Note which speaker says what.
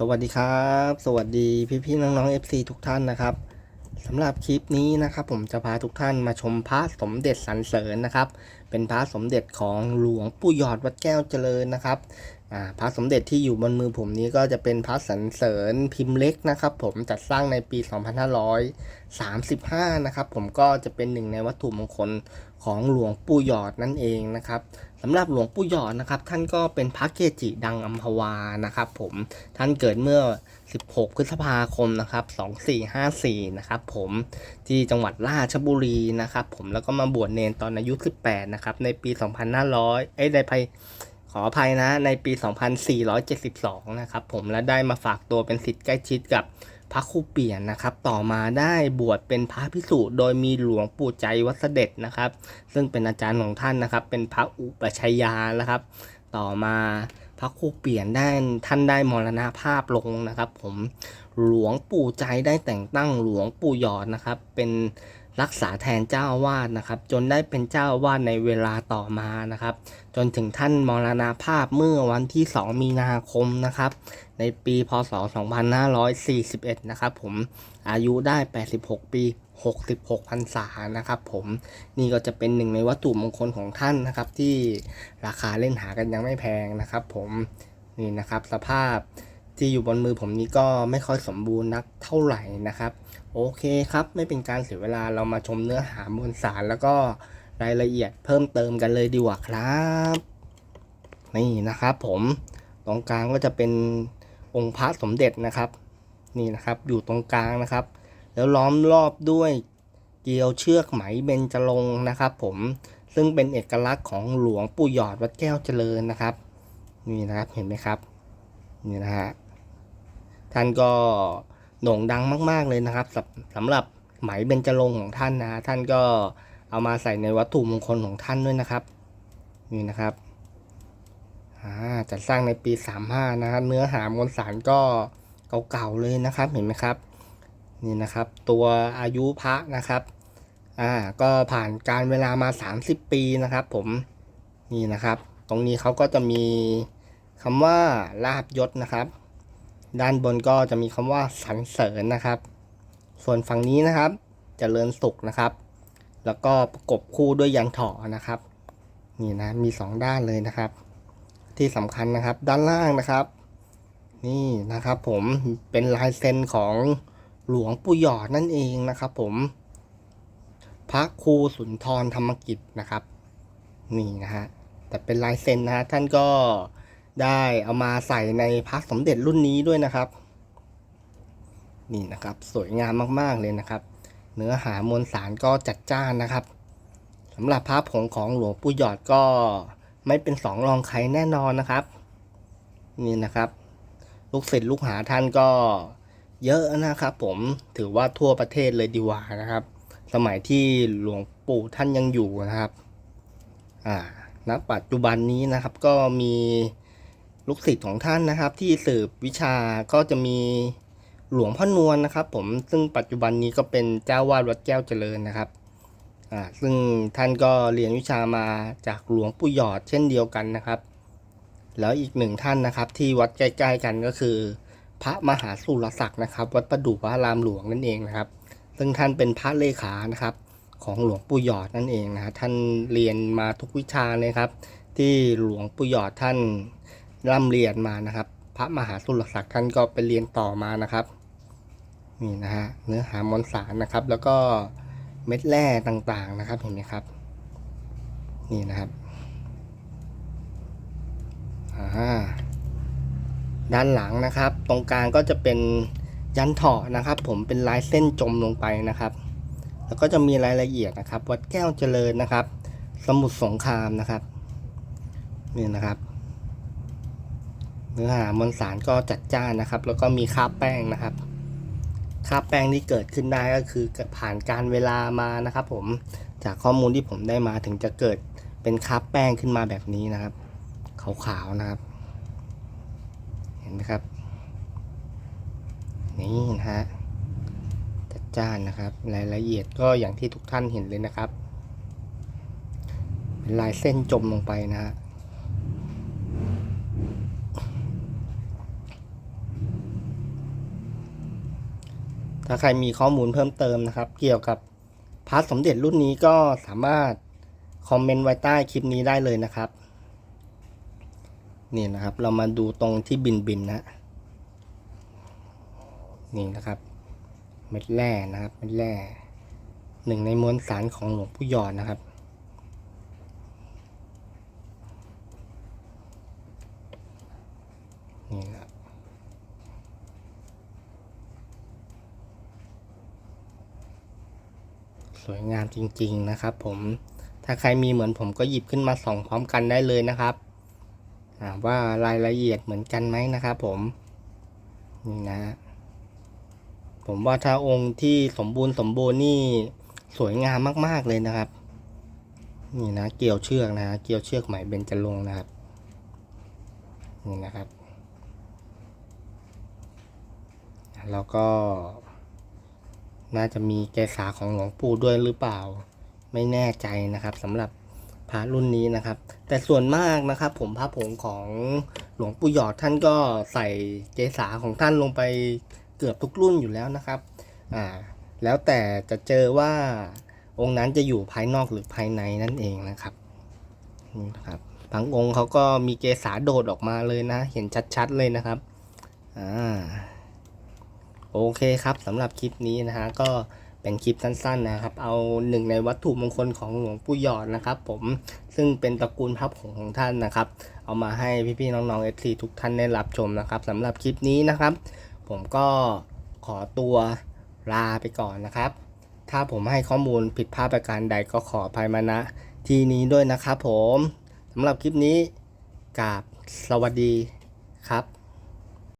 Speaker 1: สวัสดีครับ สวัสดีพี่ๆน้องๆ FC ทุกท่านนะครับสำหรับคลิปนี้นะครับผมจะพาทุกท่านมาชมพระสมเด็จสรรเสริญนะครับ เป็นพระสมเด็จของหลวงปู่หยอดวัดแก้วเจริญนะครับพระสมเด็จที่อยู่บนมือผมนี้ก็จะเป็นพระสรรเสริญพิมพ์เล็กนะครับ ผมจัดสร้างในปี 2535 นะครับผมก็จะเป็นหนึ่งในวัตถุมงคล ของหลวงปู่หยอดนั่นเองนะครับสำหรับหลวงปู่หยอดนะครับ ท่านก็เป็นพระเกจิดังอัมพวานะครับ ผมท่านเกิดเมื่อ 16 พฤษภาคมนะครับ 2454 นะครับ ผมที่จังหวัดราชบุรีนะครับ ผมแล้วก็มาบวชเนนตอนอายุ 18 นะครับ ในปี 2500 เอ้ยในภัยขออภัยนะในปี 2472 นะครับผมและได้มาฝากตัวเป็นศิษย์ใกล้ชิดกับ พระครูเปลี่ยนนะครับ ต่อมาได้บวชเป็นพระพิสุโดยมีหลวงปู่ใจวัดเสด็จนะครับ ซึ่งเป็นอาจารย์ของท่านนะครับ เป็นพระอุปชัยยานะครับ ต่อมาพระครูเปลี่ยนได้ท่านได้มรณาภาพลงนะครับ ผม หลวงปู่ใจได้แต่งตั้งหลวงปู่หยอดนะครับ เป็นรักษาแทนเจ้าอาวาสนะครับ จนได้เป็นเจ้าอาวาสในเวลาต่อมานะครับ จนถึงท่านมรณภาพเมื่อวันที่ 2 มีนาคมนะครับ ในปีพศ 2541 นะครับผมอายุได้ 86 ปี 66พรรษานะครับ ผมนี่ก็จะเป็นหนึ่งในวัตถุมงคลของท่านนะครับ ที่ราคาเล่นหากันยังไม่แพงนะครับ ผมนี่นะครับสภาพ ที่อยู่บนมือผมนี้ก็ไม่ค่อยสมบูรณ์นักเท่าไหร่นะครับ โอเคครับไม่เป็นการเสียเวลาเรามาชมเนื้อหามวลสารแล้วก็รายละเอียดเพิ่มเติมกันเลยดีกว่าครับ นี่นะครับผมตรงกลางก็จะเป็นองค์พระสมเด็จนะครับ นี่นะครับอยู่ตรงกลางนะครับ แล้วล้อมรอบด้วยเกลียวเชือกไหมเบญจรงนะครับ ผมซึ่งเป็นเอกลักษณ์ของหลวงปู่หยอดวัดแก้วเจริญนะครับ นี่นะครับเห็นไหมครับ นี่นะฮะ ท่านก็โด่งดังมาก ๆเลยนะครับสำหรับไหมเบญจรงของท่านนะท่านก็เอามาใส่ในวัตถุมงคลของท่านด้วยนะครับ นี่นะครับอ่าจัดสร้างในปี 35 นะครับ เนื้อหามวลสารก็เก่าๆเลยนะครับเห็นไหมครับ นี่นะครับ ตัวอายุพระนะครับอ่าก็ผ่านการเวลามา 30 ปีนะครับ ผมนี่นะครับ ตรงนี้เขาก็จะมีคำว่าลาบยศนะครับ ด้านบนก็จะมีคำว่าสรรเสริญนะครับ ส่วนฝั่งนี้นะครับจเจริญสุขนะครับ แล้วก็ประกบคู่ด้วยยันถอนะครับ นี่นะมีสองด้านเลยนะครับ ที่สำคัญนะครับด้านล่างนะครับ นี่นะครับผมเป็นลายเซ็นของหลวงปู่หยอดนั่นเองนะครับ ผมพระครูสุนทรธรรมกิจนะครับ นี่นะฮะแต่เป็นลายเซ็นนะฮะท่านก็ ได้เอามาใส่ในพระสมเด็จรุ่นนี้ด้วยนะครับ นี่นะครับสวยงามมากๆเลยนะครับ เนื้อหามวลสารก็จัดจ้านนะครับสำหรับพระผงของหลวงปู่หยอดก็ไม่เป็นสองรองใครแน่นอนนะครับ นี่นะครับ ลูกศิษย์ลูกหาท่านก็เยอะนะครับ ผมถือว่าทั่วประเทศเลยดีกว่านะครับ สมัยที่หลวงปู่ท่านยังอยู่นะครับ อ่าณปัจจุบันนี้นะครับก็มี ลูกศิษย์ของท่านนะครับ ที่สืบวิชาก็จะมีหลวงพ่อนวลนะครับ ผมซึ่งปัจจุบันนี้ก็เป็นเจ้าวาดวัดแก้วเจริญนะครับอ่าซึ่งท่านก็เรียนวิชามาจากหลวงปู่หยอดเช่นเดียวกันนะครับ แล้วอีกหนึ่งท่านนะครับ ที่วัดใกล้ๆกันก็คือ พระมหาสุรศักดิ์นะครับ วัดประดู่พระรามหลวงนั่นเองนะครับ ซึ่งท่านเป็นพระเลขานะครับ ของหลวงปู่หยอดนั่นเองนะท่านเรียนมาทุกวิชาเลยครับ ที่หลวงปู่หยอดท่าน ร่ำเรียนมานะครับ พระมหาสุรศักดิ์ท่านก็ไปเรียนต่อมานะครับนี่นะฮะเนื้อหามวลสารนะครับ แล้วก็เม็ดแร่ต่างๆนะครับเห็นไหมครับ นี่นะครับอ่าด้านหลังนะครับ ตรงกลางก็จะเป็นยันถาะนะครับ ผมเป็นลายเส้นจมลงไปนะครับ แล้วก็จะมีรายละเอียดนะครับ วัดแก้วเจริญนะครับ สมุทรสงครามนะครับ นี่นะครับ เนื้อหามวลสารก็จัดจ้านนะครับ แล้วก็มีคราบแป้งนะครับคราบแป้งที่เกิดขึ้นได้ก็คือผ่านการเวลามานะครับผมจากข้อมูลที่ผมได้มาถึงจะเกิดเป็นคราบแป้งขึ้นมาแบบนี้นะครับขาวๆนะครับ เห็นไหมครับ นี่นะฮะจัดจ้านนะครับ รายละเอียดก็อย่างที่ทุกท่านเห็นเลยนะครับเป็นลายเส้นจมลงไปนะฮะ ถ้าใครมีข้อมูลเพิ่มเติมนะครับ เกี่ยวกับพาระสมเด็จรุ่นนี้ก็สามารถคอมเมนต์ไว้ใต้คลิปนี้ได้เลยนะครับ นี่นะครับ เรามาดูตรงที่บินบินนะ นี่นะครับ เม็ดแร่นะครับ เม็ดแร่หนึ่งในมวลสารของหลวงปู่ยอดนะครับนี่นะครับ สวยงามจริงๆนะครับผมถ้าใครมีเหมือนผมก็หยิบขึ้นมาส่องพร้อมกันได้เลยนะครับว่ารายละเอียดเหมือนกันไหมนะครับผมนี่นะ ผมว่าถ้าองค์ที่สมบูรณ์สมบูรณ์นี่สวยงามมากๆเลยนะครับ นี่นะเกี่ยวเชือกนะเกี่ยวเชือกไหมเบญจรงนะครับนี่นะครับ แล้วก็ น่าจะมีแกษาของหลวงปู่ด้วยหรือเปล่า ไม่แน่ใจนะครับสำหรับพระรุ่นนี้นะครับ แต่ส่วนมากนะครับ ผมพระผงของหลวงปู่หยอดท่านก็ใส่เกษาของท่านลงไปเกือบทุกรุ่นอยู่แล้วนะครับอ่าแล้วแต่จะเจอว่าองค์นั้นจะอยู่ภายนอกหรือภายในนั่นเองนะครับนี่นะครับบางองค์เขาก็มีเกษาโดดออกมาเลยนะ เห็นชัดๆเลยนะครับอ่า โอเคครับสำหรับคลิปนี้นะฮะก็เป็นคลิปสั้นๆนะครับ เอาหนึ่งในวัตถุมงคลของหลวงปู่หยอดนะครับ ผมซึ่งเป็นตระกูลพระผงของท่านนะครับ เอามาให้พี่ๆน้องๆ FC ทุกท่านได้รับชมนะครับสำหรับคลิปนี้นะครับ ผมก็ขอตัวลาไปก่อนนะครับ ถ้าผมให้ข้อมูลผิดพลาดประการใดก็ขออภัยมาณที่นี้ด้วยนะครับผมสำหรับคลิปนี้กราบสวัสดีครับ